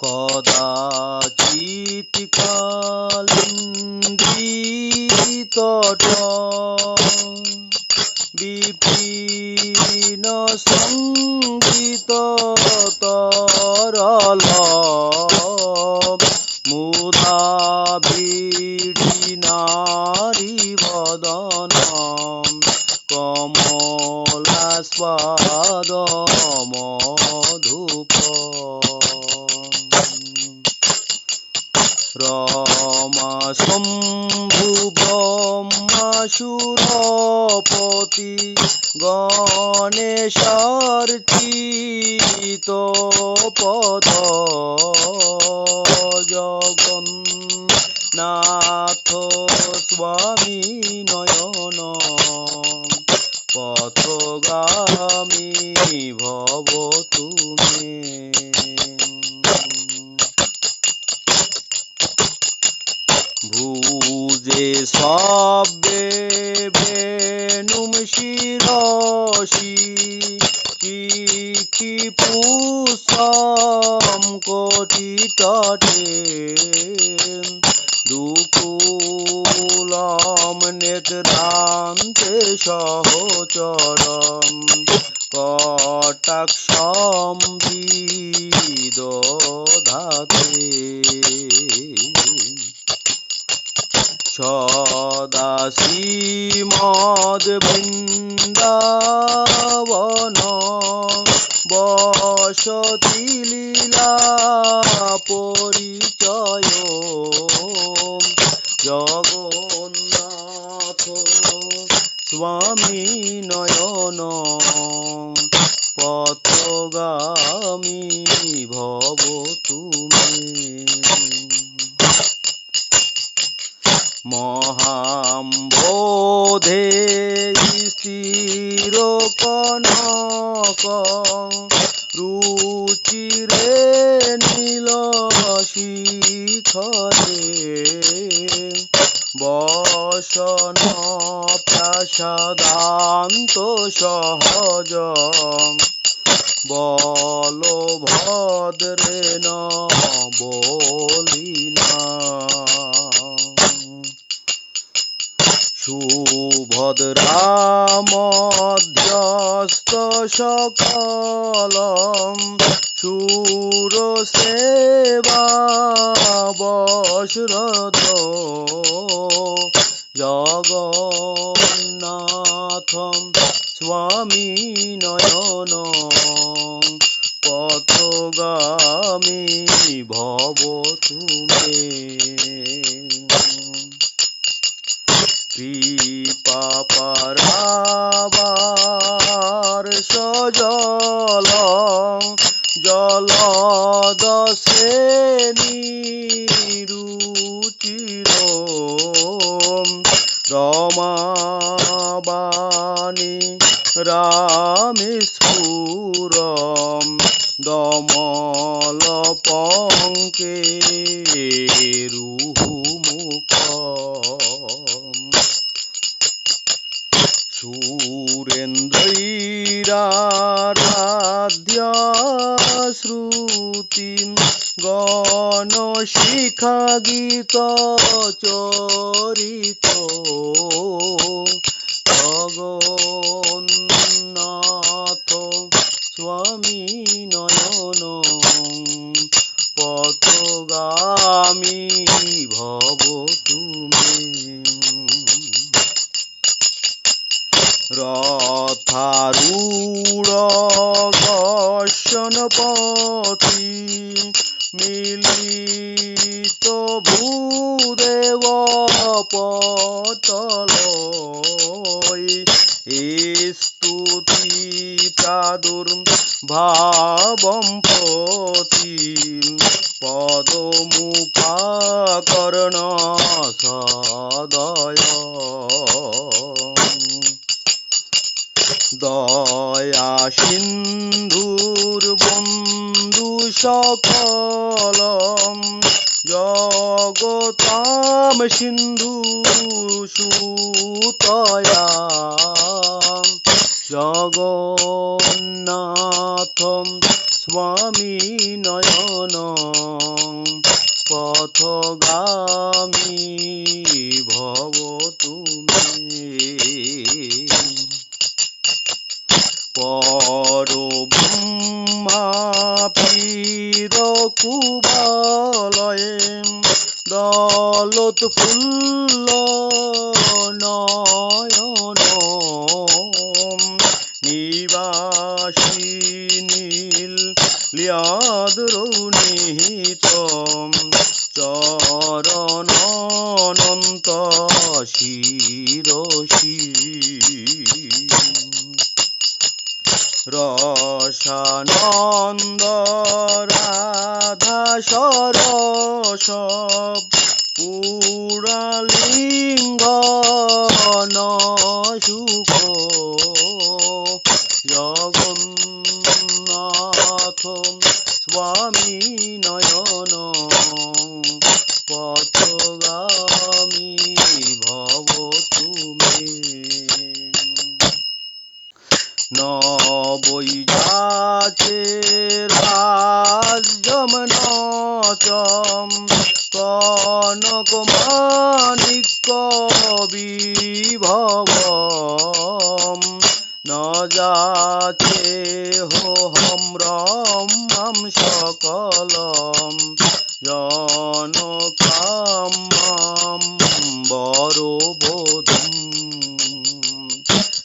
কদাচিৎ কালিন্দিতট বিপিন সংগীত তরল মুদা ভিড়ি নারী বদন কমলা স্বাদ মধুপ রমা শম্ভু ব্রহ্মা সুরপতি গণেশর চিত পদ জগন্নাথ স্বামী নয়ন পথগামী ভব তুমি ভুজে সবে বেনুম শিরসি চিকি পুষম কোটি তটে। দুকুলম নেত্রান্তে সহচরম কটাক্ষম বিদধাতে। সদা মদ বৃন্দাবন বসতি লীলা পরিচয় জগন্নাথ স্বামী রুচিরে নীল শিখরে বসন প্রাসাদান্ত সহজ বল ভদ্রে ভদ্রেন বলিনা। সুভদ্রা মধ্যস্থ সকল সুর সেবা বসরত জগন্নাথ স্বামী নয়ন পথগামী ভব তুমি। কৃপা পারাবার সজল জলদশে নিরুচির রমাবাণী রামেশ্বরম সুরেন্দ্রৈরাধ্য শ্রুতি গণ শিখা গীত চরিত জগন্নাথ স্বামী নয়ন পথগামী ভব তুমি রথারূঢ় পথি মিলিত ভূদেব পতল স্তুতি প্রাদুর ভাবম পতি পদমুপাকর্ণ সদয়। দয়া সিন্ধুর বন্ধু সকল জগতাম সিন্ধু সুতয়া জগন্নাথ স্বামী নয়ন পথগামী ভব তুমি। পরব্রহ্মা পীর কুবালয়ে দলত ফুল্ল নয়ন নিবাসী নীল লিয়াদ্রৌনিহিত চরণনন্ত শিরসী রসানন্দ রাধা সরসব পুরালিঙ্গ সুখ জগন্নাথ স্বামী মানিক বিভব ন যাচে হো হম রম সকলম। জনকাম বড় বোধম।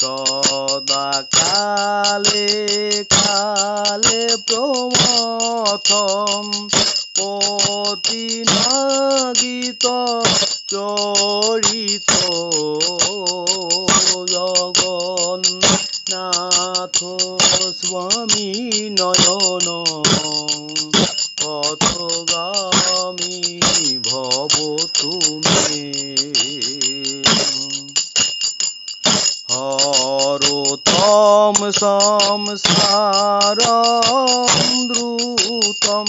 সদা কালে কালে প্রমথম। পতি নাগিত চরিত জগন্নাথ স্বামী নয়ন পথগামী ভব তুমি। হরতম সংসারম দ্রুতম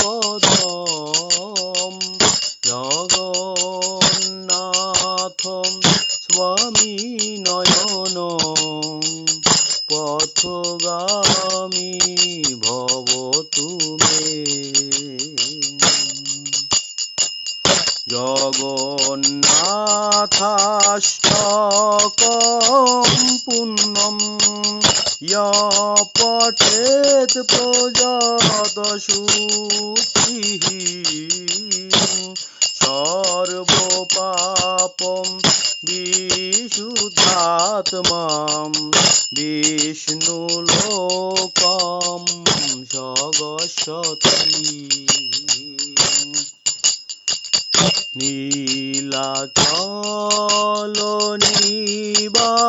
পদম জগন্নাথ স্বামী নয়ন পথগামী ভব তুমি জগন্নাথাষ্টকম ইয় পঠেত প্রজাত সুচিঃ সর্বপাপম বিশুদ্ধাত্মাম বিষ্ণুলোকম সগস্বতী। নীলাচল নিবাসয়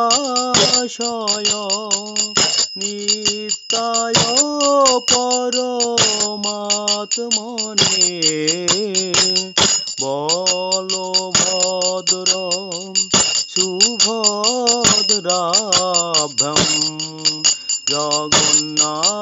নিত্যায় পরমাত্মনে বলভদ্র সুভদ্রাভ্যম জগন্নাথায়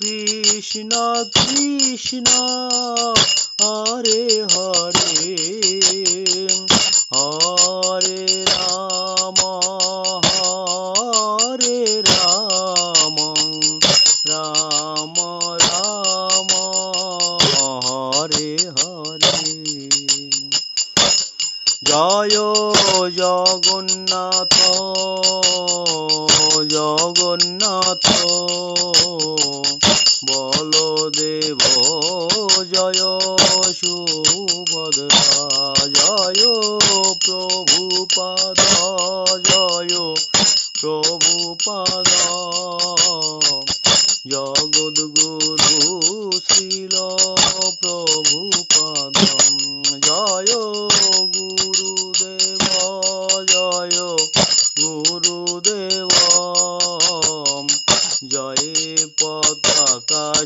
কৃষ্ণ কৃষ্ণ হরে হরে হরে রাম হরে রাম রাম রাম হরে হরে। জয় জগন্নাথ। জগন্নাথ বলদেব জয় সুভদ্রা জয় প্রভুপাদ জয় প্রভুপাদ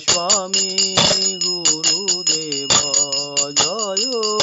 স্বামী গুরুদেব জয়